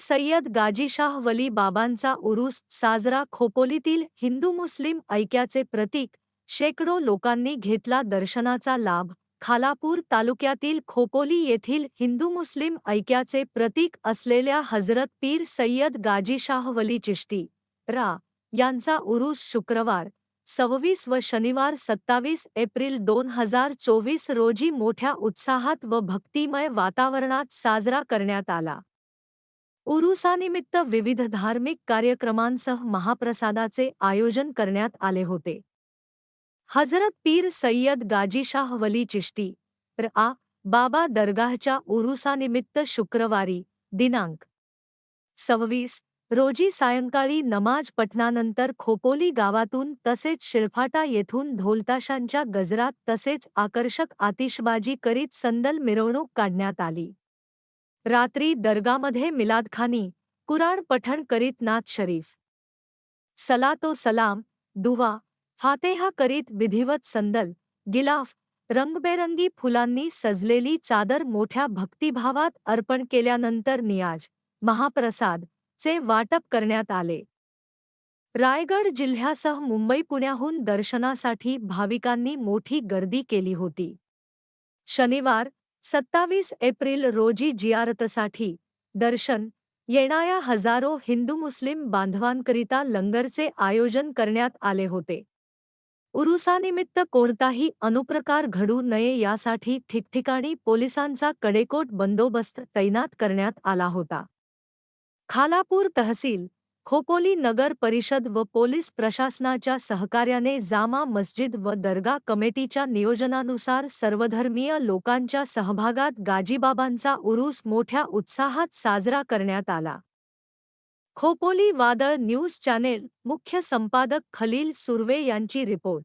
सय्यद गाजीशाह वली बाबांचा उरूस साजरा खोपोलीतील हिंदू मुस्लिम ऐक्याचे प्रतीक शेकडो लोकांनी घेतला दर्शनाचा लाभ. खालापूर तालुक्यातील खोपोली येथील हिंदू मुस्लिम ऐक्याचे प्रतीक असलेल्या हजरत पीर सय्यद गाजीशाह वली चिश्ती रा यांचा उरूस शुक्रवार सव्वीस व शनिवार सत्तावीस एप्रिल दोन हजार चोवीस रोजी मोठ्या उत्साहात व भक्तिमय वातावरणात साजरा करण्यात आला. उरुसानिमित्त विविध धार्मिक कार्यक्रमांसह महाप्रसादाचे आयोजन करण्यात आले होते. हजरत पीर सय्यद गाजीशाह वली चिश्ती र आ बाबा दरगाहच्या उरुसानिमित्त शुक्रवारी दिनांक सव्वीस रोजी सायंकाळी नमाज पठणानंतर खोपोली गावातून तसेच शिळफाटा येथून ढोलताशांच्या गजरात तसेच आकर्षक आतिषबाजी करीत संदल मिरवणूक काढण्यात आली. रात्री दर्गामध्ये मिलादखानी, कुराण पठण करीत नाथ शरीफ. सलातो सलाम, दुवा, फातेहा करीत विधिवत संदल, गिलाफ, रंगबेरंगी फुलांनी सजलेली चादर मोठ्या भक्तिभावात अर्पण केल्यानंतर नियाज, महाप्रसाद, चे वाटप करण्यात आले. रायगड जिल्ह्यासह मुंबई पुण्याहून दर्शनासाठी भाविकांनी मोठी गर्दी केली होती. शनिवार सत्तावीस एप्रिल रोजी जियारतसाठी दर्शन येणाऱ्या हजारो हिंदू मुस्लिम बांधवांकरिता लंगरचे आयोजन करण्यात आले होते. उरुसानिमित्त कोणताही अनुप्रकार घडू नये यासाठी ठिकठिकाणी पोलिसांचा कडेकोट बंदोबस्त तैनात करण्यात आला होता. खालापूर तहसील खोपोली नगर परिषद व पोलीस प्रशासनाच्या सहकार्याने जामा मस्जिद व दर्गा कमिटीच्या नियोजनानुसार सर्वधर्मीय लोकांच्या सहभागात गाजीबाबांचा उरूस मोठ्या उत्साहात साजरा करण्यात आला. खोपोली वादळ न्यूज चॅनेल मुख्य संपादक खलील सुर्वे यांची रिपोर्ट.